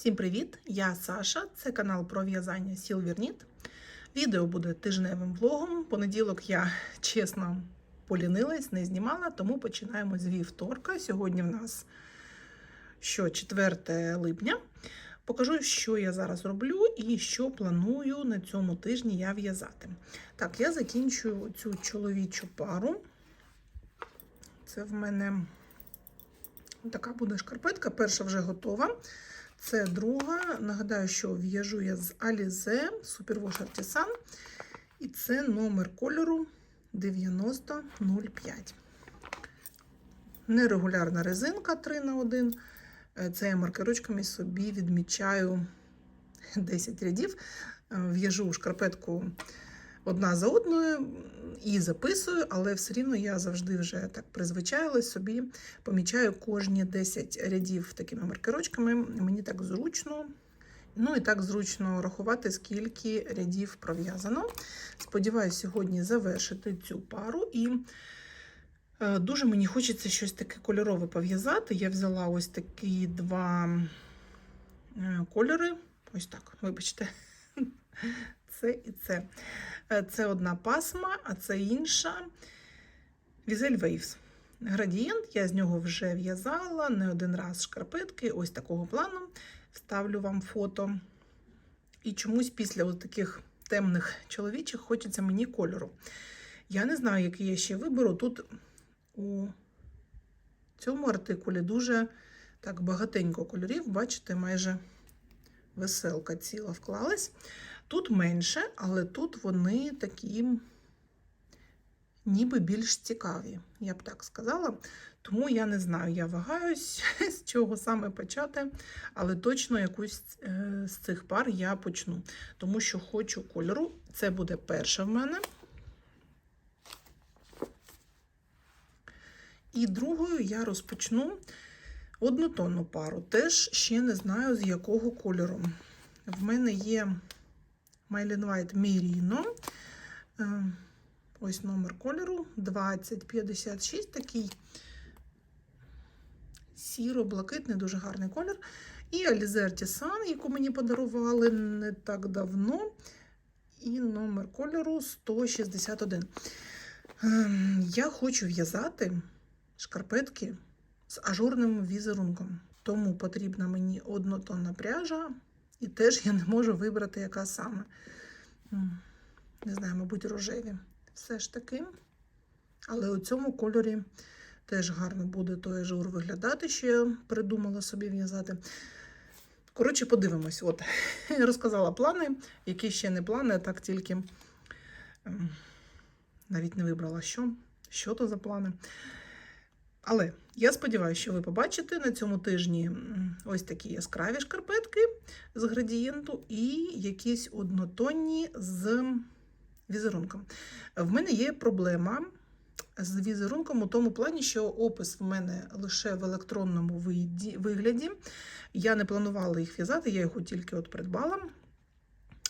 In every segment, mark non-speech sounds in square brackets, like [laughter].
Всім привіт! Я Саша, це канал про в'язання Сілверніт. Відео буде тижневим влогом. Понеділок я чесно полінилась, не знімала, тому починаємо з вівторка. Сьогодні в нас що 4 липня. Покажу, що я зараз роблю і що планую на цьому тижні я в'язати. Так, я закінчую цю чоловічу пару. Це в мене така буде шкарпетка. Перша вже готова. Це друга. Нагадаю, що в'яжу я з Alize Superwash Artisan. І це номер кольору 9005. Нерегулярна резинка 3 на 1 Це я маркерочками собі відмічаю 10 рядів. В'яжу шкарпетку одна за одною і записую, але все рівно я завжди вже так призвичаїлась собі, помічаю кожні 10 рядів такими маркерочками. Мені так зручно. Ну і так зручно рахувати, скільки рядів пров'язано. Сподіваюся, сьогодні завершити цю пару. І е, дуже мені хочеться щось таке кольорове пов'язати. Я взяла ось такі два е, кольори. Ось так, вибачте, це і це. Це одна пасма, а це інша. Візель Waves. Градієнт, я з нього вже в'язала не один раз шкарпетки, ось такого плану. Вставлю вам фото. І чомусь після таких темних чоловічих хочеться мені кольору. Я не знаю, який я ще виберу. Тут у цьому артикулі дуже так багатенько кольорів, бачите, майже веселка ціла вклалась. Тут менше, але тут вони такі ніби більш цікаві, я б так сказала. Тому я не знаю, я вагаюсь, [laughs] з чого саме почати, але точно якусь з цих пар я почну. Тому що хочу кольору. Це буде перша в мене. І другою я розпочну однотонну пару. Теж ще не знаю, з якого кольору. В мене є Mylin White Merino. Ось номер кольору 2056, такий сіро-блакитний, дуже гарний колір. І Alize Artisan, яку мені подарували не так давно. І номер кольору 161. Я хочу в'язати шкарпетки з ажурним візерунком. Тому потрібна мені однотонна пряжа. І теж я не можу вибрати, яка саме. Не знаю, мабуть, рожеві. Все ж таки. Але у цьому кольорі теж гарно буде той ажур виглядати, що я придумала собі в'язати. Коротше, подивимось. От, [laughs] розказала плани, які ще не плани, а так тільки навіть не вибрала, що, що то за плани. Але я сподіваюся, що ви побачите на цьому тижні ось такі яскраві шкарпетки з градієнту і якісь однотонні з візерунком. В мене є проблема з візерунком у тому плані, що опис в мене лише в електронному вигляді. Я не планувала їх в'язати, я його тільки от придбала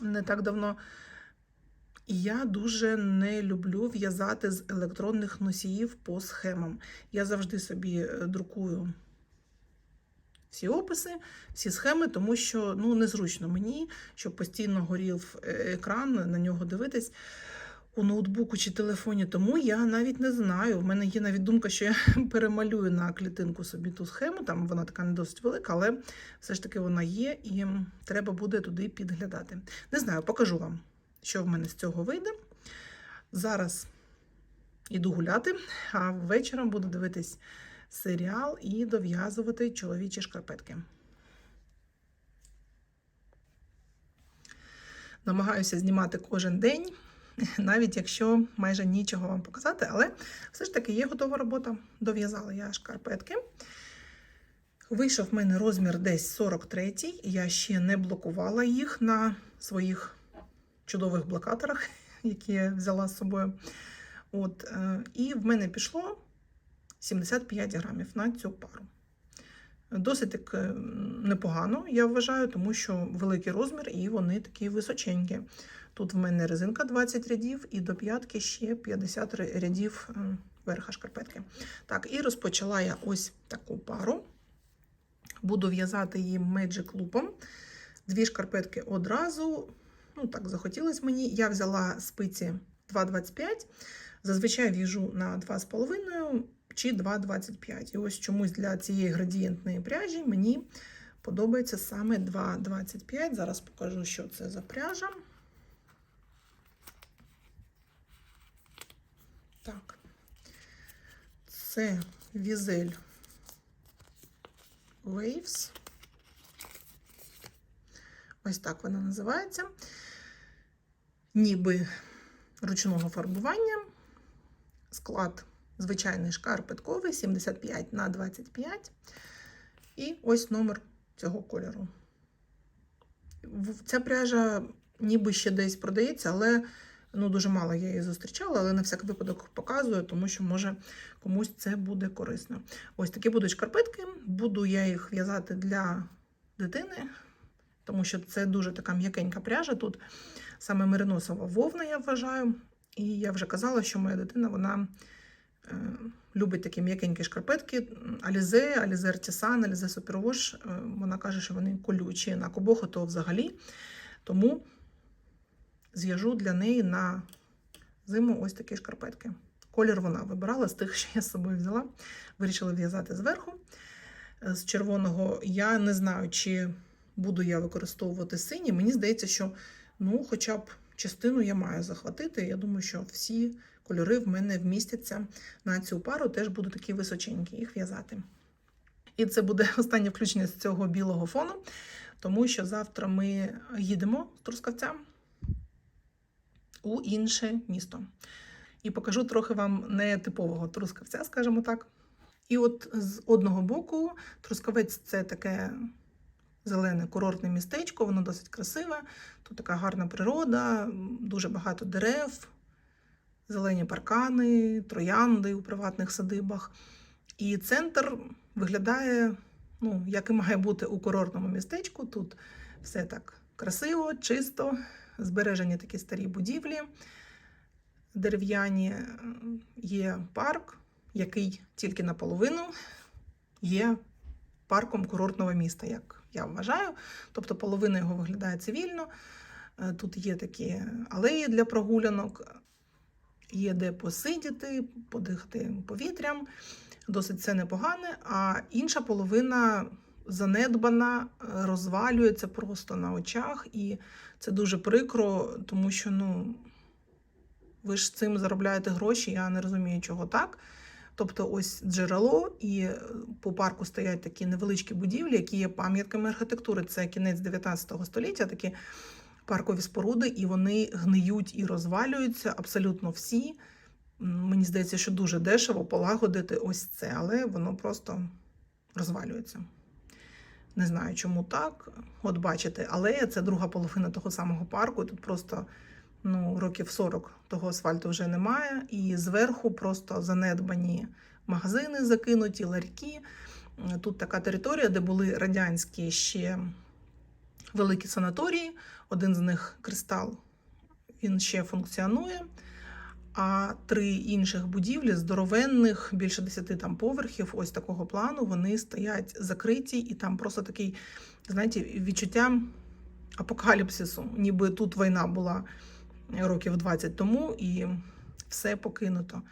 не так давно. І я дуже не люблю в'язати з електронних носіїв по схемам. Я завжди собі друкую всі описи, всі схеми, тому що ну, незручно мені, щоб постійно горів екран, на нього дивитись у ноутбуку чи телефоні. Тому я навіть не знаю. В мене є навіть думка, що я [laughs] перемалюю на клітинку собі ту схему. Там вона така не досить велика, але все ж таки вона є, і треба буде туди підглядати. Не знаю, покажу вам що в мене з цього вийде. Зараз іду гуляти, а ввечером буду дивитись серіал і дов'язувати чоловічі шкарпетки. Намагаюся знімати кожен день, [laughs] навіть якщо майже нічого вам показати, але все ж таки є готова робота. Дов'язала я шкарпетки. Вийшов в мене розмір десь 43 я ще не блокувала їх на своїх чудових блокаторах, [laughs] які я взяла з собою. От, е, І в мене пішло 75 грамів на цю пару. Досить так е, непогано, я вважаю, тому що великий розмір і вони такі височенькі. Тут в мене резинка 20 рядів, і до п'ятки ще 50 рядів верха шкарпетки. Так, і розпочала я ось таку пару. Буду в'язати її Magic лупом. Дві шкарпетки одразу. Ну, так, захотілося мені. Я взяла спиці 2,25. Зазвичай в'яжу на 2,5 чи 2,25. І ось чомусь для цієї градієнтної пряжі мені подобається саме 2,25. Зараз покажу, що це за пряжа. Так, це візель Waves. Ось так вона називається. Ніби ручного фарбування. Склад звичайний шкарпетковий 75 на 25. І ось номер цього кольору. Ця пряжа ніби ще десь продається, але ну, дуже мало я її зустрічала, але на всяк випадок показую, тому що може комусь це буде корисно. Ось такі будуть шкарпетки. Буду я їх в'язати для дитини, тому що це дуже така м'якенька пряжа. Тут саме мериносова вовна, я вважаю. І я вже казала, що моя дитина вона е, любить такі м'якенькі шкарпетки. Алізе, Алізе Артісан, Алізе Супервош. Е, вона каже, що вони колючі на кобоху, то взагалі. Тому зв'яжу для неї на зиму ось такі шкарпетки. Колір вона вибирала з тих, що я з собою взяла. Вирішила в'язати зверху. Е, З червоного я не знаю, чи буду я використовувати синій. Мені здається, що ну, хоча б частину я маю захватити. Я думаю, що всі кольори в мене вмістяться на цю пару, теж буду такі височенькі їх в'язати. І це буде [laughs] останнє включення з цього білого фону, тому що завтра ми їдемо з Трускавця у інше місто. І покажу трохи вам нетипового трускавця, скажімо так. І от з одного боку, Трускавець це таке зелене курортне містечко, воно досить красиве. Тут така гарна природа, дуже багато дерев, зелені паркани, троянди у приватних садибах. І центр виглядає, ну, як і має бути у курортному містечку. Тут все так красиво, чисто, збережені такі старі будівлі, дерев'яні. Є парк, який тільки наполовину є парком курортного міста, як я вважаю. Тобто половина його виглядає цивільно. Е, Тут є такі алеї для прогулянок, є де посидіти, подихати повітрям. Досить це непогане. А інша половина занедбана, е, розвалюється просто на очах. І це дуже прикро, тому що ну, ви ж цим заробляєте гроші, я не розумію, чого так. Тобто ось джерело, і е, по парку стоять такі невеличкі будівлі, які є пам'ятками архітектури. Це кінець 19 століття, такі паркові споруди, і вони гниють і розвалюються абсолютно всі. Мені здається, що дуже дешево полагодити ось це, але воно просто розвалюється. Не знаю, чому так. От бачите, алея це друга половина того самого парку. Тут просто ну, років 40 того асфальту вже немає. І зверху просто занедбані магазини закинуті, ларьки. Тут така територія, де були радянські ще великі санаторії. Один з них кристал, він ще функціонує. А три інших будівлі здоровенних, більше 10 там поверхів, ось такого плану, вони стоять закриті, і там просто такий, знаєте, відчуття апокаліпсису, ніби тут війна була років 20 тому, і все покинуто.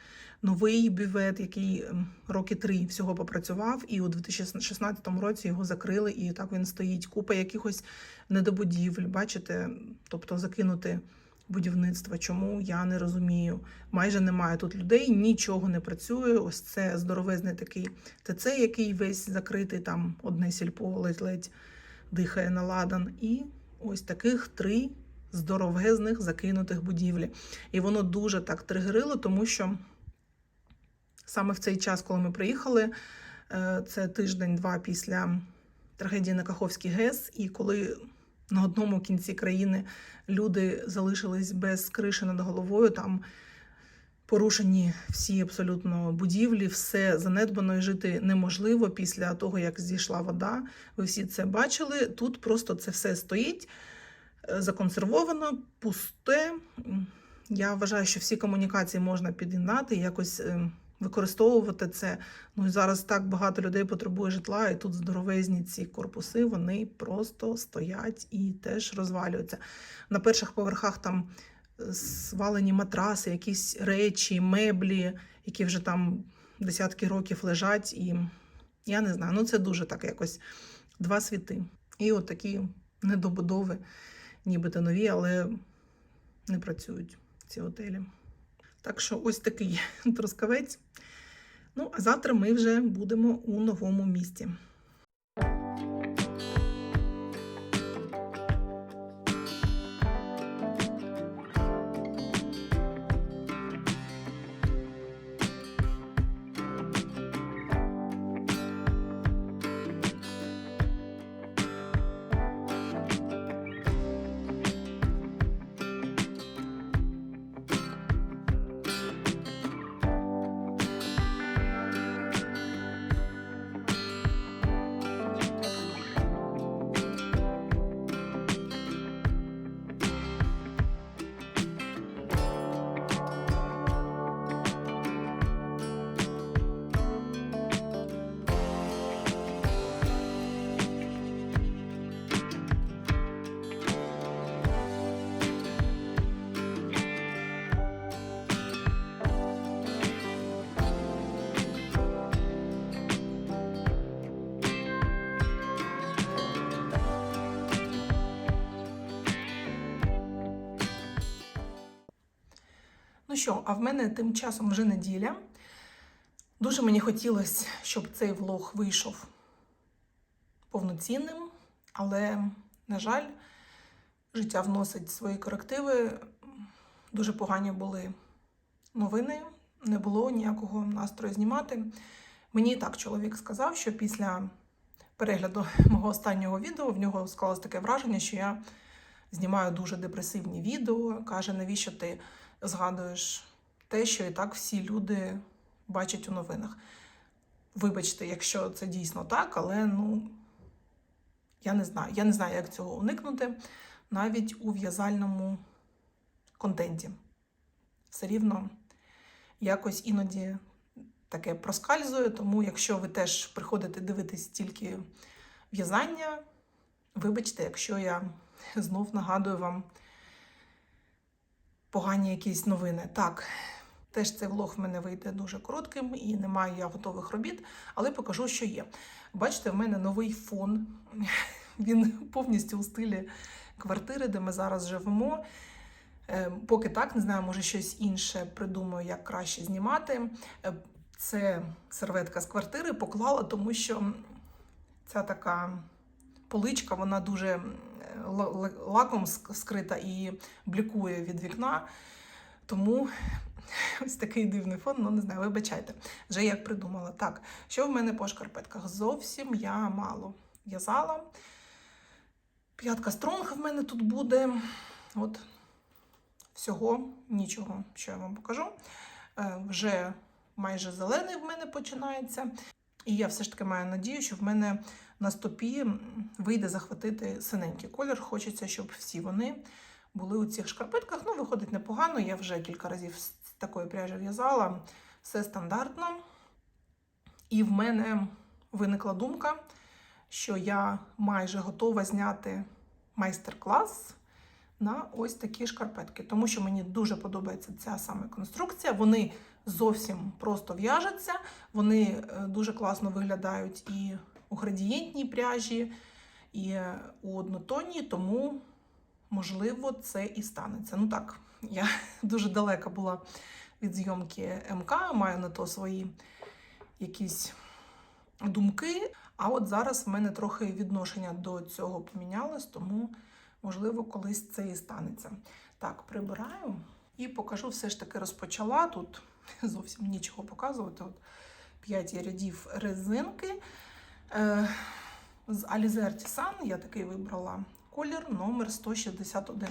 Новий бювет, який ем, роки три всього попрацював, і у 2016 році його закрили, і так він стоїть. Купа якихось недобудівель, бачите, тобто закинути будівництва. Чому я не розумію. Майже немає тут людей, нічого не працює. Ось це здоровезний такий ТЦ, який весь закритий, там одне сільпо ледь-ледь дихає на ладан. І ось таких три здоровезних закинутих будівлі. І воно дуже так тригерило, тому що саме в цей час, коли ми приїхали, е, це тиждень-два після трагедії на Каховській ГЕС, і коли на одному кінці країни люди залишились без криші над головою, там порушені всі абсолютно будівлі, все занедбано і жити неможливо після того, як зійшла вода. Ви всі це бачили. Тут просто це все стоїть законсервовано, пусте. Я вважаю, що всі комунікації можна під'єднати, якось е, використовувати це. Ну і зараз так багато людей потребує житла, і тут здоровезні ці корпуси, вони просто стоять і теж розвалюються. На перших поверхах там е, свалені матраси, якісь речі, меблі, які вже там десятки років лежать, і я не знаю, ну це дуже так якось два світи. І от такі недобудови, нібито нові, але не працюють ці готелі. Так що ось такий [laughs] трускавець. Ну, а завтра ми вже будемо у новому місті. Що, а в мене тим часом вже неділя. Дуже мені хотілося, щоб цей влог вийшов повноцінним, але, на жаль, життя вносить свої корективи. Дуже погані були новини, не було ніякого настрою знімати. Мені так чоловік сказав, що після перегляду [laughs] мого останнього відео в нього склалось таке враження, що я знімаю дуже депресивні відео. Каже, навіщо ти згадуєш те, що і так всі люди бачать у новинах. Вибачте, якщо це дійсно так, але ну я не знаю. Я не знаю, як цього уникнути навіть у в'язальному контенті. Все рівно якось іноді таке проскальзує, тому якщо ви теж приходите дивитись тільки в'язання, вибачте, якщо я знов нагадую вам погані якісь новини. Так, теж цей влог в мене вийде дуже коротким і немає я готових робіт, але покажу, що є. Бачите, в мене новий фон. Він повністю у стилі квартири, де ми зараз живемо. Е, Поки так, не знаю, може щось інше придумаю, як краще знімати. Е, Це серветка з квартири поклала, тому що ця така поличка, вона дуже лаком скрита і блікує від вікна. Тому [laughs] ось такий дивний фон, ну не знаю, вибачайте. Вже як придумала. Так, що в мене по шкарпетках? Зовсім я мало в'язала. П'ятка стронг в мене тут буде. От всього нічого, що я вам покажу. Е, Вже майже зелений в мене починається. І я все ж таки маю надію, що в мене на стопі вийде захватити синенький колір. Хочеться, щоб всі вони були у цих шкарпетках. Ну, виходить непогано. Я вже кілька разів з такої пряжі в'язала. Все стандартно. І в мене виникла думка, що я майже готова зняти майстер-клас на ось такі шкарпетки, тому що мені дуже подобається ця саме конструкція. Вони зовсім просто в'яжуться, вони е, дуже класно виглядають і у градієнтній пряжі, і е, у однотонній, тому, можливо, це і станеться. Ну так, я [laughs] дуже далека була від зйомки МК, маю на то свої якісь думки. А от зараз в мене трохи відношення до цього помінялось, тому, можливо, колись це і станеться. Так, прибираю і покажу, все ж таки розпочала. Тут [laughs] зовсім нічого показувати. От 5 рядів резинки. Е, з Alize Artisan я такий вибрала колір номер 161.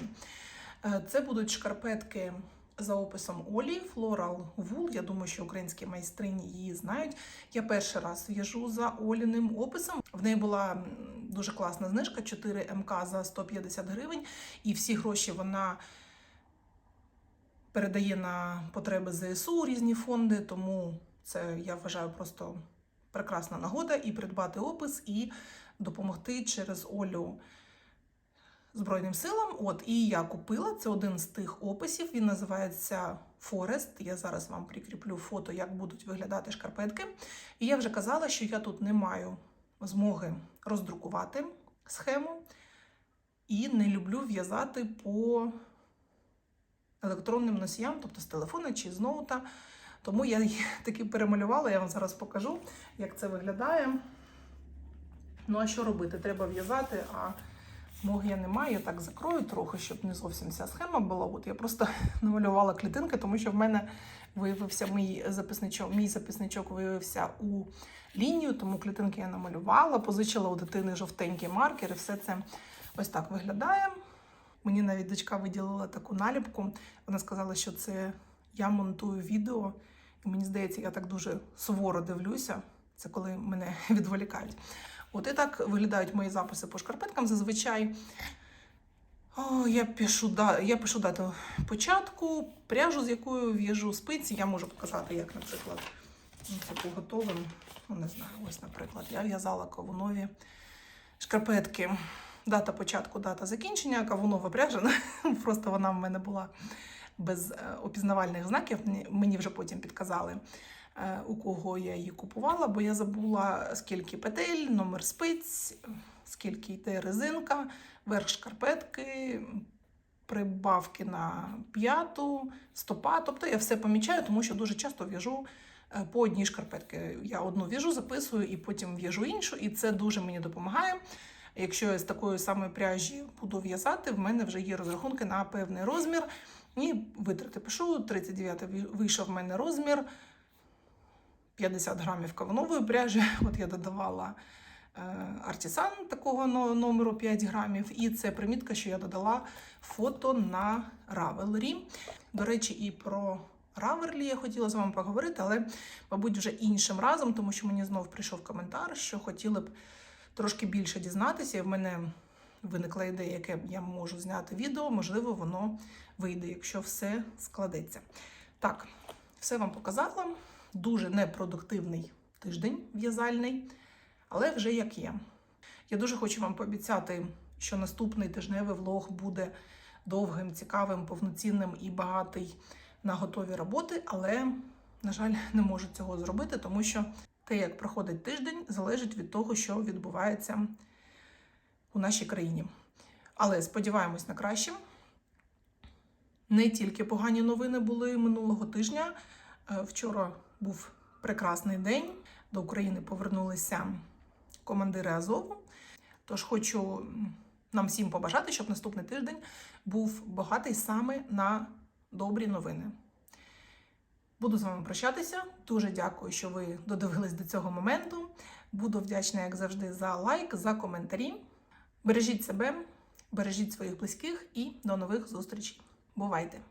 Е, Це будуть шкарпетки за описом Олі Floral Wool. Я думаю, що українські майстрині її знають. Я перший раз в'яжу за Оліним описом. В неї була дуже класна знижка 4 МК за 150 гривень, і всі гроші вона передає на потреби ЗСУ різні фонди. Тому Це я вважаю просто прекрасна нагода і придбати опис, і допомогти через Олю Збройним силам. От і я купила це один з тих описів. Він називається Форест. Я зараз вам прикріплю фото, як будуть виглядати шкарпетки. І я вже казала, що я тут не маю змоги роздрукувати схему і не люблю в'язати по електронним носіям, тобто з телефона чи з ноута. Тому я її [laughs] таки перемалювала, я вам зараз покажу, як це виглядає. Ну, а що робити? Треба в'язати, а Мог я немає, я так закрою трохи, щоб не зовсім ця схема була. От я просто [laughs] намалювала клітинки, тому що в мене виявився мій записничок. Мій записничок виявився у лінію, тому клітинки я намалювала, позичила у дитини жовтенький маркер, і все це ось так виглядає. Мені навіть дочка виділила таку наліпку. Вона сказала, що це я монтую відео, і мені здається, я так дуже суворо дивлюся. Це коли мене [laughs] відволікають. От і так виглядають мої записи по шкарпеткам. Зазвичай О, я, пишу, да, я пишу дату початку, пряжу, з якою в'яжу спиці. Я можу показати, як, наприклад, ну, це готовим. Ну, не знаю, ось, наприклад, я в'язала кавунові шкарпетки. Дата початку, дата закінчення, кавунова пряжа. [laughs] Просто вона в мене була без е, опізнавальних знаків. Мені- вже потім підказали е, у кого я її купувала, бо я забула, скільки петель, номер спиць, скільки йде резинка, верх шкарпетки, прибавки на п'яту, стопа. Тобто я все помічаю, тому що дуже часто в'яжу е, по одній шкарпетки. Я одну в'яжу, записую і потім в'яжу іншу, і це дуже мені допомагає. Якщо я з такої самої пряжі буду в'язати, в мене вже є розрахунки на певний розмір. І витрати пишу, 39 вийшов в мене розмір. 50 грамів кавунової пряжі. [laughs] От я додавала е, артисан такого номеру 5 грамів. І це примітка, що я додала фото на Равелрі. До речі, і про Раверлі я хотіла з вами поговорити, але, мабуть, вже іншим разом, тому що мені знов прийшов коментар, що хотіли б трошки більше дізнатися. І в мене виникла ідея, яке я можу зняти відео. Можливо, воно вийде, якщо все складеться. Так, все вам показала дуже непродуктивний тиждень в'язальний, але вже як є. Я дуже хочу вам пообіцяти, що наступний тижневий влог буде довгим, цікавим, повноцінним і багатий на готові роботи, але, на жаль, [laughs] не можу цього зробити, тому що те, як проходить тиждень, залежить від того, що відбувається у нашій країні. Але сподіваємось на краще. Не тільки погані новини були минулого тижня. Е, Вчора був прекрасний день. До України повернулися командири Азову. Тож хочу нам всім побажати, щоб наступний тиждень був багатий саме на добрі новини. Буду з вами прощатися. Дуже дякую, що ви додивились до цього моменту. Буду вдячна, як завжди, за лайк, за коментарі. Бережіть себе, бережіть своїх близьких і до нових зустрічей. Бувайте!